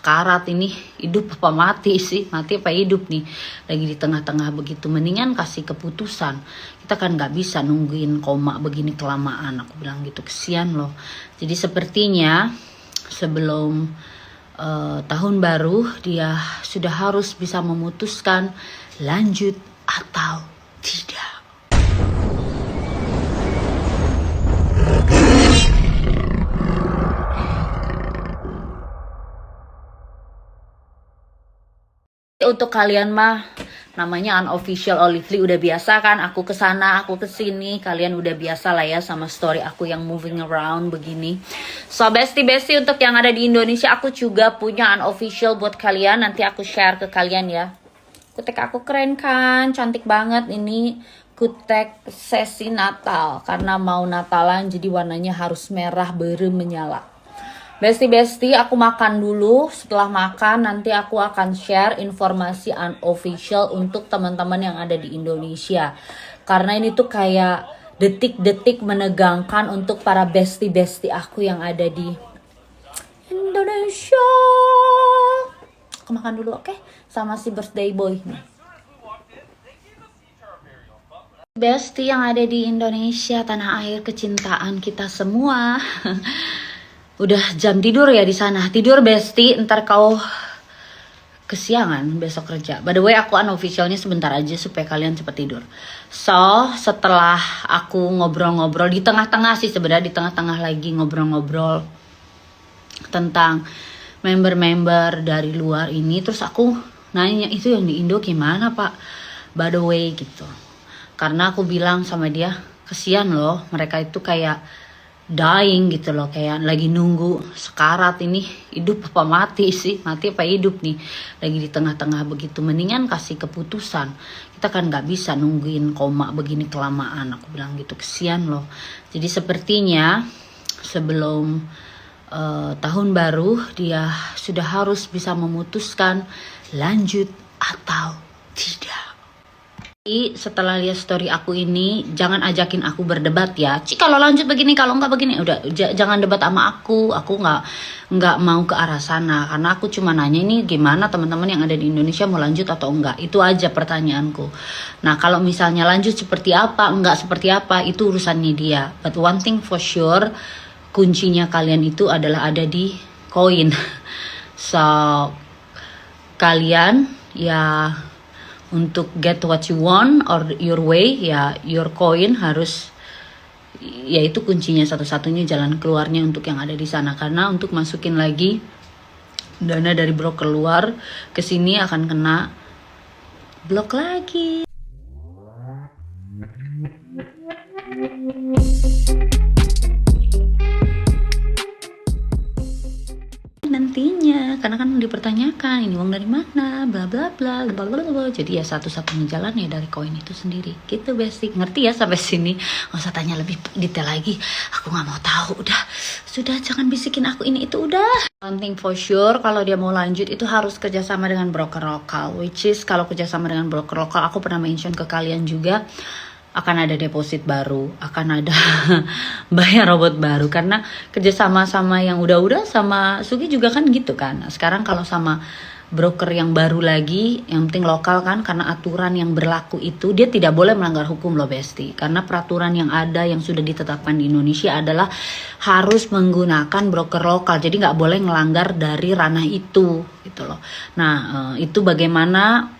sekarat ini hidup apa mati sih? Mati apa hidup nih? Lagi di tengah-tengah begitu mendingan kasih keputusan. Kita kan nggak bisa nungguin koma begini kelamaan. Aku bilang gitu kesian loh. Jadi sepertinya sebelum eh, tahun baru dia sudah harus bisa memutuskan lanjut atau tidak untuk kalian mah namanya unofficial Olively udah biasa kan? Aku ke sana aku ke sini kalian udah biasa lah ya sama story aku yang moving around begini. So bestie bestie untuk yang ada di Indonesia aku juga punya unofficial buat kalian. Nanti aku share ke kalian ya. Kutek aku keren kan? Cantik banget ini. Kutek sesi Natal. Karena mau Natalan jadi warnanya harus merah berem menyala Besti-besti, aku makan dulu. Setelah makan, nanti aku akan share informasi unofficial untuk teman-teman yang ada di Indonesia. Karena ini tuh kayak detik-detik menegangkan untuk para besti-besti aku yang ada di Indonesia. Aku makan dulu, oke? Sama si birthday boy nih. Besti yang ada di Indonesia, tanah air kecintaan kita semua. Udah jam tidur ya di sana. Tidur Besti, ntar kau kesiangan besok kerja. By the way, aku unofficialnya sebentar aja supaya kalian cepat tidur. So, setelah aku ngobrol-ngobrol di tengah-tengah sih sebenarnya di tengah-tengah lagi ngobrol-ngobrol tentang member-member dari luar ini, terus aku nanya itu yang di Indo gimana Pak? By the way gitu. Karena aku bilang sama dia, kesian loh, mereka itu kayak dying gitu loh kayak lagi nunggu sekarat ini hidup apa mati sih? Mati apa hidup nih? Lagi di tengah-tengah begitu. Mendingan kasih keputusan. Kita kan nggak bisa nungguin koma begini kelamaan. Aku bilang gitu kesian loh. Jadi sepertinya sebelum eh, tahun baru dia sudah harus bisa memutuskan lanjut atau setelah lihat story aku ini jangan ajakin aku berdebat ya. Ci kalau lanjut begini kalau nggak begini udah jangan debat sama aku. Aku nggak nggak mau ke arah sana. Karena aku cuma nanya ini gimana teman-teman yang ada di Indonesia mau lanjut atau enggak itu aja pertanyaanku. Nah kalau misalnya lanjut seperti apa enggak seperti apa itu urusannya dia. But one thing for sure kuncinya kalian itu adalah ada di koin. So kalian ya untuk get what you want or your way ya your coin harus ya itu kuncinya satu-satunya jalan keluarnya untuk yang ada di sana. Karena untuk masukin lagi dana dari broker luar ke sini akan kena blok lagi. Nantinya karena kan dipertanyakan ini uang dari mana bla bla bla bla bla bla jadi ya satu-satunya jalan ya dari koin itu sendiri. Gitu basic. Ngerti ya sampai sini? Nggak usah tanya lebih detail lagi. Aku nggak mau tahu. Udah. Sudah jangan bisikin aku ini. Itu udah. One thing for sure kalau dia mau lanjut itu harus kerjasama dengan broker lokal which is kalau kerjasama dengan broker lokal aku pernah mention ke kalian juga akan ada deposit baru, akan ada bayar robot baru. Karena kerjasama sama yang udah-udah sama Sugi juga kan gitu kan. Nah, Sekarang kalau sama broker yang baru lagi, yang penting lokal kan karena aturan yang berlaku itu dia tidak boleh melanggar hukum loh Besti. Karena peraturan yang ada yang sudah ditetapkan di Indonesia adalah harus menggunakan broker lokal. Jadi nggak boleh melanggar dari ranah itu gitu loh. Nah, eh, itu bagaimana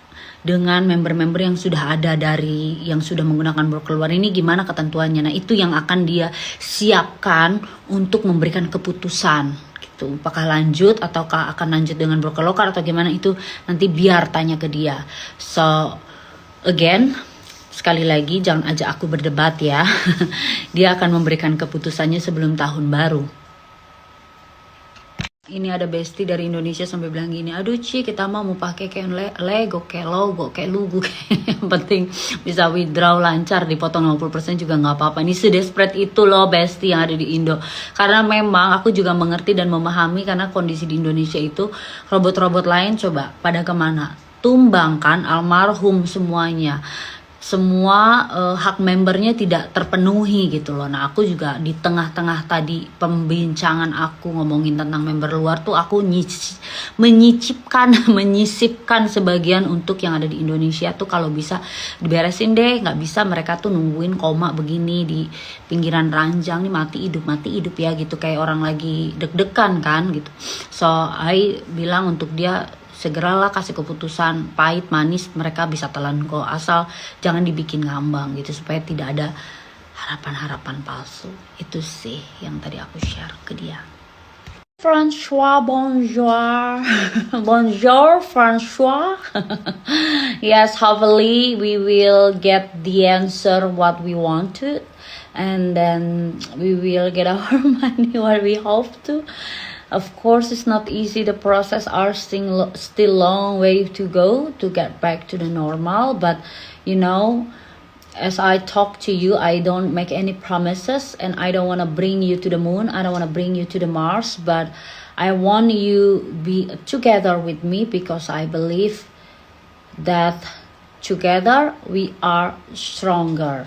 dengan member-member yang sudah ada dari yang sudah menggunakan broker luar ini gimana ketentuannya. Nah, itu yang akan dia siapkan untuk memberikan keputusan gitu. Apakah lanjut ataukah akan lanjut dengan broker lokal atau gimana itu nanti biar tanya ke dia. So, again sekali lagi jangan ajak aku berdebat ya. dia akan memberikan keputusannya sebelum tahun baru ini ada bestie dari Indonesia sampai bilang gini aduh Ci kita mau mau pakai kayak le Lego kayak logo kayak lugu. Kayak yang penting bisa withdraw lancar dipotong 50% juga nggak apa-apa. Ini sedesperate itu loh bestie yang ada di Indo. Karena memang aku juga mengerti dan memahami karena kondisi di Indonesia itu robot-robot lain coba pada ke mana? Tumbangkan almarhum semuanya semua eh, hak membernya tidak terpenuhi gitu loh. Nah aku juga di tengah-tengah tadi pembincangan aku ngomongin tentang member luar tuh aku nyis- menyicipkan, menyisipkan sebagian untuk yang ada di Indonesia tuh kalau bisa diberesin deh. Nggak bisa mereka tuh nungguin koma begini di pinggiran ranjang nih mati hidup mati hidup ya gitu kayak orang lagi deg-degan kan gitu. So I bilang untuk dia segeralah kasih keputusan pahit manis mereka bisa telan kok asal jangan dibikin ngambang gitu supaya tidak ada harapan-harapan palsu itu sih yang tadi aku share ke dia François, bonjour. bonjour, François. yes, hopefully we will get the answer what we wanted and then we will get our money what we hope to. Of course, it's not easy. The process are still still long way to go to get back to the normal. But you know, as I talk to you, I don't make any promises, and I don't want to bring you to the moon. I don't want to bring you to the Mars, but I want you be together with me because I believe that together we are stronger.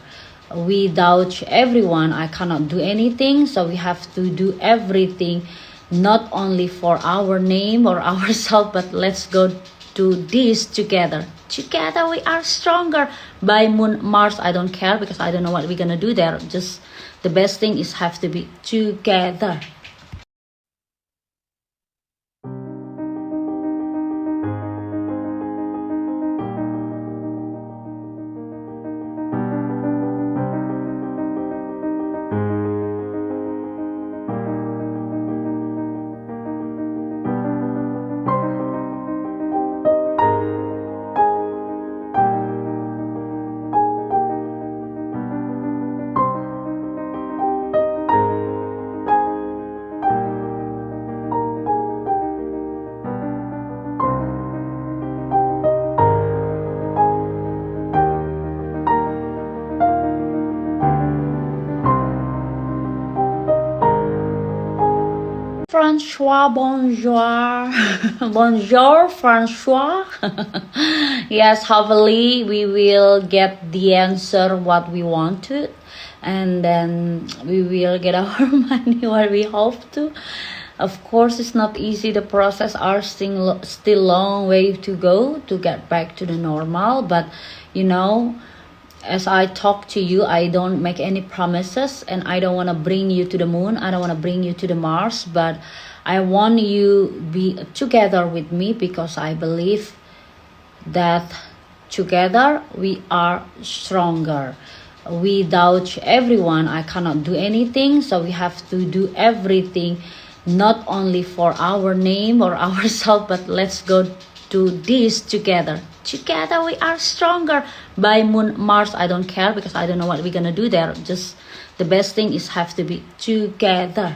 Without everyone, I cannot do anything. So we have to do everything, not only for our name or ourselves, but let's go do this together. Together we are stronger. By Moon, Mars, I don't care because I don't know what we're gonna do there. Just the best thing is have to be together. François, bonjour. bonjour, François. yes, hopefully we will get the answer what we wanted and then we will get our money what we hope to. Of course, it's not easy. The process are still still long way to go to get back to the normal, but you know, as I talk to you, I don't make any promises and I don't want to bring you to the moon. I don't want to bring you to the Mars, but I want you be together with me because I believe that together we are stronger. Without everyone, I cannot do anything. So we have to do everything, not only for our name or ourselves, but let's go do this together. Together we are stronger. By Moon, Mars, I don't care because I don't know what we're gonna do there. Just the best thing is have to be together.